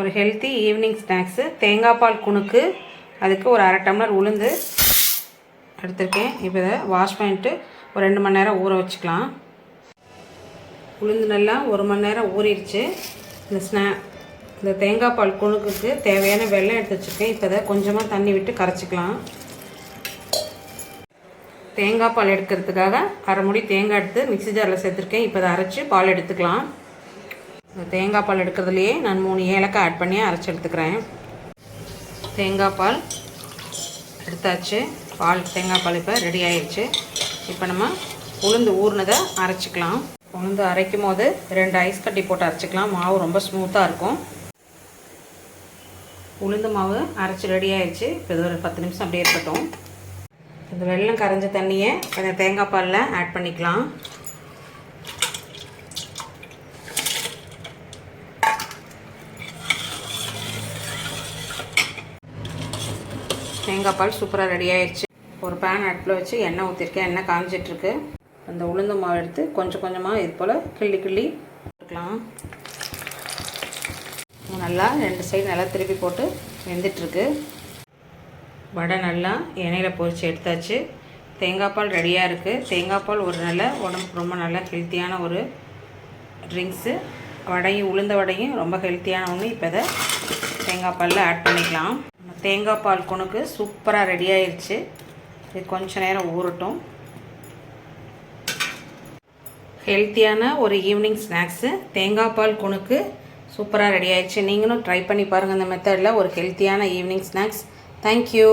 ஒரு healthy evening snacks தேங்காய் பால் குணுக்கு அதுக்கு ஒரு அரை டம்ளர் உளுந்து எடுத்திருக்கேன். இப்போ இதை வாஷ் பண்ணிட்டு ஒரு ரெண்டு மணி நேரம் ஊற வச்சுக்கலாம். உளுந்து நல்லா ஒரு மணி நேரம் ஊறிடுச்சு. இந்த ஸ்நா இந்த தேங்காய் பால் குணுக்குக்கு தேவையான வெள்ளம் எடுத்து வச்சுருக்கேன். இப்போ இதை கொஞ்சமாக தண்ணி விட்டு கரைச்சிக்கலாம். தேங்காய் பால் எடுக்கிறதுக்காக அரை முடி தேங்காய் எடுத்து மிக்ஸி ஜாரில் சேர்த்துருக்கேன். இப்போ அதை அரைச்சி பால் எடுத்துக்கலாம். இந்த தேங்காய் பால் எடுக்கிறதுலையே நான் மூணு ஏலக்காய் ஆட் பண்ணி அரைச்சி எடுத்துக்கிறேன். தேங்காய் பால் எடுத்தாச்சு. பால் தேங்காய் பால் இப்போ ரெடி ஆயிடுச்சு இப்போ நம்ம உளுந்து ஊறினதை அரைச்சிக்கலாம். உளுந்து அரைக்கும் போது ரெண்டு ஐஸ் கட்டி போட்டு அரைச்சிக்கலாம். மாவு ரொம்ப ஸ்மூத்தாக இருக்கும். உளுந்து மாவு அரைச்சி ரெடி ஆயிடுச்சு இப்போ இது ஒரு பத்து நிமிஷம் அப்படியே இருக்கட்டும். இந்த வெள்ளம் கரைஞ்ச தண்ணியை கொஞ்சம் தேங்காய் பாலில் ஆட் பண்ணிக்கலாம். தேங்காய் பால் சூப்பராக ரெடி ஆயிடுச்சு ஒரு பேன் அடுப்பில் வச்சு எண்ணெய் ஊற்றிருக்கேன் எண்ணெய் காஞ்சிட்ருக்கு அந்த உளுந்து மாவு எடுத்து கொஞ்சம் கொஞ்சமாக இது போல் கிள்ளி கிள்ளி போட்டுக்கலாம் நல்லா ரெண்டு சைடு நல்லா திருப்பி போட்டு வெந்துட்டுருக்கு. வடை நல்லா எண்ணெயில் பொரித்து எடுத்தாச்சு. தேங்காய் பால் ரெடியாக இருக்குது தேங்காய் பால் ஒரு நல்ல உடம்புக்கு ரொம்ப நல்ல ஹெல்த்தியான ஒரு ட்ரிங்க்ஸு வடையும் உளுந்த வடையும் ரொம்ப ஹெல்த்தியான ஒன்று இப்போ இதை தேங்காய் பாலில் ஆட் பண்ணிக்கலாம். தேங்காய் பால் குணுக்கு சூப்பராக ரெடி ஆயிடுச்சு இது கொஞ்ச நேரம் ஊறட்டும். ஹெல்த்தியான ஒரு ஈவினிங் ஸ்நாக்ஸு தேங்காய் பால் குணுக்கு சூப்பராக ரெடி ஆயிடுச்சு நீங்களும் ட்ரை பண்ணி பாருங்கள் இந்த மெத்தடில் ஒரு ஹெல்த்தியான ஈவினிங் ஸ்நாக்ஸ் தேங்க்யூ